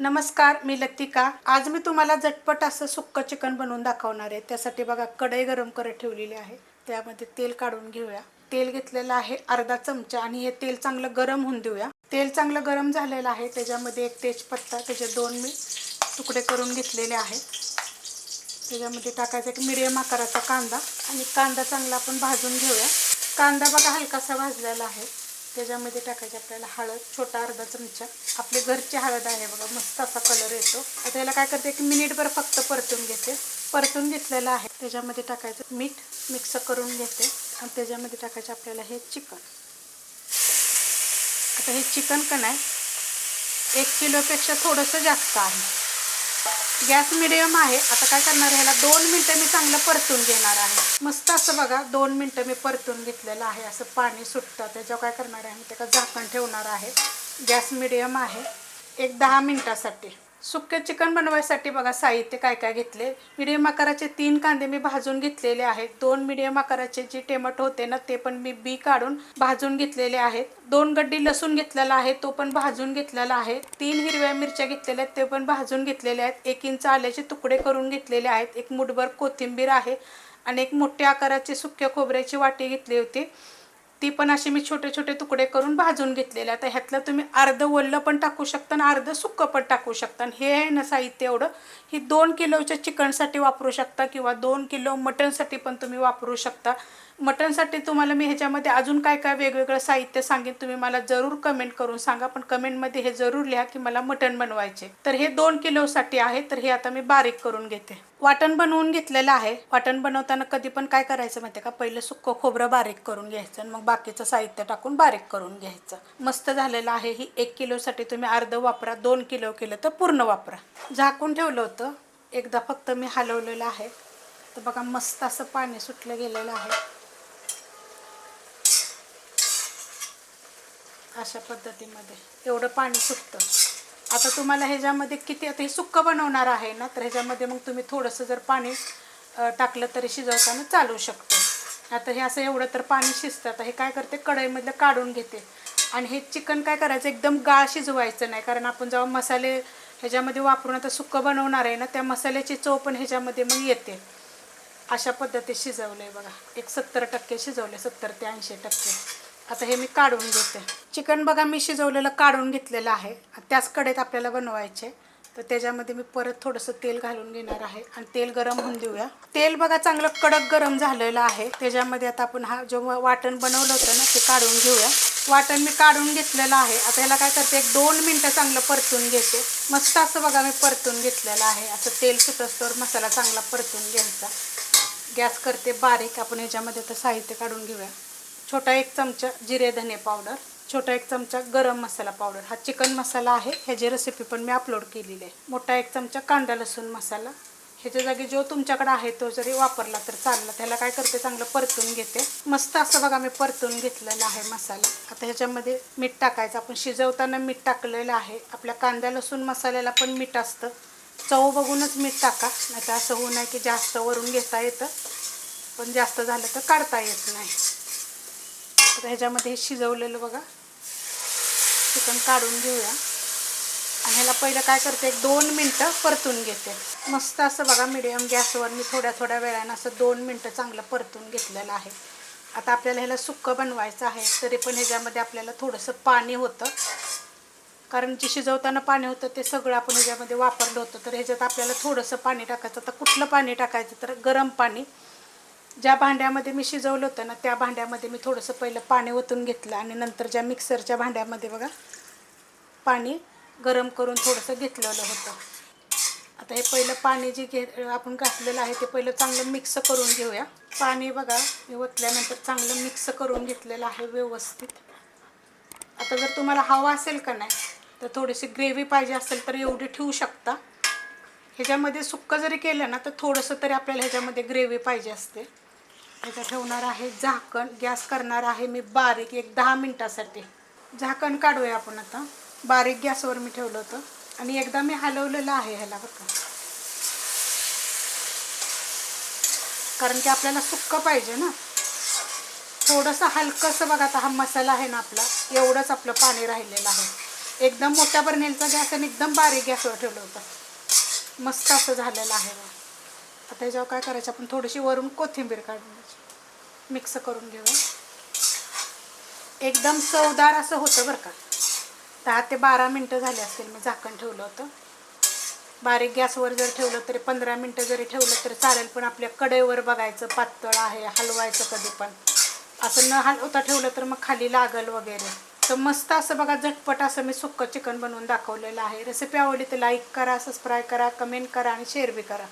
नमस्कार मी लतिका. आज मी तुम्हाला झटपट असं सुक्क चिकन बनवून दाखवणार आहे. त्यासाठी बघा कढई गरम करत ठेवलेली आहे. त्यामध्ये तेल काढून घेऊया. तेल घेतलेलं आहे अर्धा चमचा आणि हे तेल चांगलं गरम होऊन देऊया. तेल चांगलं गरम झालेलं आहे. त्याच्यामध्ये एक तेजपत्ता त्याचे दोन मी तुकडे करून घेतलेले आहेत. त्याच्यामध्ये टाकायचा एक मिडियम आकाराचा कांदा आणि कांदा चांगला आपण भाजून घेऊया. कांदा बघा हलकासा भाजलेला आहे. त्याच्यामध्ये टाकायची आपल्याला हळद छोटा अर्धा चमचा. आपली घरची हळद आहे बघा मस्त असा कलर येतो. आता याला काय करते एक मिनिटभर फक्त परतून घेते. परतून घेतलेलं आहे. त्याच्यामध्ये टाकायचं मीठ मिक्स करून घेते. आणि त्याच्यामध्ये टाकायचं आपल्याला हे चिकन. आता हे चिकन का नाही एक किलोपेक्षा थोडंसं जास्त आहे. गॅस मिडियम आहे. आता काय करणार आहे ह्याला दोन मिनटं मी चांगलं परतून घेणार आहे. मस्त असं बघा दोन मिनटं मी परतून घेतलेलं आहे. असं पाणी सुटतं. त्याच्यावर काय करणार आहे मी त्याला झाकण ठेवणार आहे. गॅस मिडियम आहे. एक दहा मिनटासाठी. सुक्के चिकन बनवायसाठी बघा साहित्य काय काय घेतले. मिडियम आकाराचे तीन कांदे मी भाजून घेतलेले आहेत. दोन मिडियम आकाराचे जे टोमॅटो होते ना ते पण मी बी काढून भाजून घेतलेले आहेत. दोन गड्डी लसूण घेतलेला आहे तो पण भाजून घेतलेला आहे. तीन हिरव्या मिरच्या घेतलेल्या आहेत ते पण भाजून घेतलेले आहेत. एक इंच आल्याचे तुकडे करून घेतलेले आहेत. एक मुठभर कोथिंबीर आहे. आणि एक मोठ्या आकाराची सुक्या खोबऱ्याची वाटी घेतली होती. ती पण अशी मी छोटे छोटे तुकडे करून भाजून घेतलेले आता ह्यातलं तुम्ही अर्ध वल्लं पण टाकू शकता आणि अर्ध सुक्कं पण टाकू शकता. आणि हे आहे ना साहित्य एवढं ही दोन किलोच्या चिकनसाठी वापरू शकता किंवा दोन किलो मटनसाठी पण तुम्ही वापरू शकता. मटनसाठी तुम्हाला मी ह्याच्यामध्ये अजून काय काय वेगवेगळं साहित्य सांगेन तुम्ही मला जरूर कमेंट करून सांगा पण कमेंटमध्ये हे जरूर लिहा की मला मटण बनवायचे. तर हे दोन किलोसाठी आहे तर हे आता मी बारीक करून घेते. वाटण बनवून घेतलेलं आहे. वाटण बनवताना कधी पण काय करायचं माहिती का? पहिलं सुक्क खोबरं बारीक करून घ्यायचं आणि मग बाकीचं साहित्य टाकून बारीक करून घ्यायचं. मस्त झालेलं आहे. ही एक किलोसाठी तुम्ही अर्धं वापरा दोन किलो केलं तर पूर्ण वापरा. झाकून ठेवलं होतं. एकदा फक्त मी हलवलेलं आहे. तर बघा मस्त असं पाणी सुटलं गेलेलं आहे. अशा पद्धतीमध्ये एवढं पाणी सुटतं. आता तुम्हाला ह्याच्यामध्ये किती आता हे सुक्कं बनवणार आहे ना तर ह्याच्यामध्ये मग तुम्ही थोडंसं जर पाणी टाकलं तरी शिजवताना चालू शकतो. आता हे असं एवढं तर पाणी शिजतं. आता हे काय करते कढईमधलं काढून घेते. आणि हे चिकन काय करायचं एकदम गाळ शिजवायचं नाही. कारण आपण जेव्हा मसाले ह्याच्यामध्ये वापरून आता सुक्कं बनवणार आहे ना त्या मसाल्याची चव पण ह्याच्यामध्ये मग येते. अशा पद्धतीत शिजवलं आहे बघा. एक सत्तर टक्के शिजवले सत्तर ते ऐंशी टक्के. आता हे मी काढून घेते. चिकन बघा मी शिजवलेलं काढून घेतलेलं आहे. त्याच कडेत आपल्याला बनवायचे. तर त्याच्यामध्ये मी परत थोडंसं तेल घालून घेणार आहे आणि तेल गरम होऊन देऊया. तेल बघा चांगलं कडक गरम झालेलं आहे. त्याच्यामध्ये आता आपण हा जो वाटण बनवलं होतं ना ते काढून घेऊया. वाटण मी काढून घेतलेलं आहे. आता ह्याला काय करते एक दोन मिनटं चांगलं परतून घेते. मस्त असं बघा मी परतून घेतलेलं आहे. असं तेल सुटस्तोवर मसाला चांगला परतून घ्यायचा. गॅस करते बारीक. आपण ह्याच्यामध्ये आता साहित्य काढून घेऊया. छोटा एक चमचा जिरे धने पावडर छोटा एक चमचा गरम मसाला पावडर हा चिकन मसाला आहे ह्याची रेसिपी पण मी अपलोड केलेली आहे. मोठा एक चमचा कांदा लसूण मसाला. ह्याच्या जागी जो तुमच्याकडे आहे तो जरी वापरला तर चालला. त्याला काय करते चांगलं परतून घेते. मस्त असं बघा मी परतून घेतलेला आहे मसाला. आता ह्याच्यामध्ये मीठ टाकायचं. आपण शिजवताना मीठ टाकलेलं आहे. आपल्या कांदा लसूण मसाल्याला पण मीठ असतं. चव बघूनच मीठ टाका. नाही तर असं होऊ नये की जास्त वरून घेता येतं. पण जास्त झालं तर काढता येत नाही. तर ह्याच्यामध्ये हे शिजवलेलं बघा. चिकन काढून घेऊया. आणि ह्याला पहिलं काय करते एक दोन मिनटं परतून घेते. मस्त असं बघा मिडियम गॅसवर मी थोड्या थोड्या वेळानं असं दोन मिनटं चांगलं परतून घेतलेलं आहे. आता आपल्याला ह्याला सुक्कं बनवायचं आहे तरी पण ह्याच्यामध्ये आपल्याला थोडंसं पाणी होतं. कारण जे शिजवताना पाणी होतं ते सगळं आपण ह्याच्यामध्ये वापरलं होतं. तर ह्याच्यात आपल्याला थोडंसं पाणी टाकायचं. तर कुठलं पाणी टाकायचं? तर गरम पाणी. ज्या भांड्यामध्ये मी शिजवलं होतं ना त्या भांड्यामध्ये मी थोडंसं पहिलं पाणी ओतून घेतलं आणि नंतर ज्या मिक्सरच्या भांड्यामध्ये बघा पाणी गरम करून थोडंसं घेतलेलं होतं. आता हे पहिलं पाणी जे घे आपण घातलेलं आहे ते पहिलं चांगलं मिक्स करून घेऊया. पाणी बघा मी ओतल्यानंतर चांगलं मिक्स करून घेतलेलं आहे व्यवस्थित. आता जर तुम्हाला हवा असेल का नाही तर थोडीशी ग्रेव्ही पाहिजे असेल तर एवढी ठेवू शकता. ह्याच्यामध्ये सुक्क जरी केलं ना तर थोडंसं तरी आपल्याला ह्याच्यामध्ये ग्रेव्ही पाहिजे असते. ह्याचं ठेवणार आहे झाकण गॅस करणार आहे मी बारीक एक दहा मिनटासाठी. झाकण काढूया आपण आता. बारीक गॅसवर मी ठेवलं होतं. आणि एकदा मी हलवलेलं आहे ह्याला बघा. का कारण की आपल्याला सुक्कं पाहिजे ना. थोडंसं हलकंसं बघा आता हा मसाला आहे ना आपला. एवढंच आपलं पाणी राहिलेलं आहे. एकदम मोठ्या बर्नेलचा गॅस आणि एकदम बारीक गॅसवर ठेवलं होतं. मस्त असं झालेलं आहे बघा. आता याच्यावर काय करायचं? आपण थोडीशी वरून कोथिंबीर काढून घ्यायची. मिक्स करून घेऊया. एकदम चवदार असं होतं बरं का. दहा ते बारा मिनटं झाली असतील मी झाकण ठेवलं होतं. बारीक गॅसवर जर ठेवलं तरी पंधरा मिनटं जरी ठेवलं तरी चालेल पण आपल्या कडेवर बघायचं पातळ आहे हलवायचं कधी पण. असं न हलवता ठेवलं तर मग खाली लागल वगैरे. तर मस्त असं बघा झटपट असं मी सुक्कं चिकन बनवून दाखवलेलं आहे. रेसिपी आवडली तर लाईक करा सबस्क्राईब करा कमेंट करा आणि शेअर बी करा.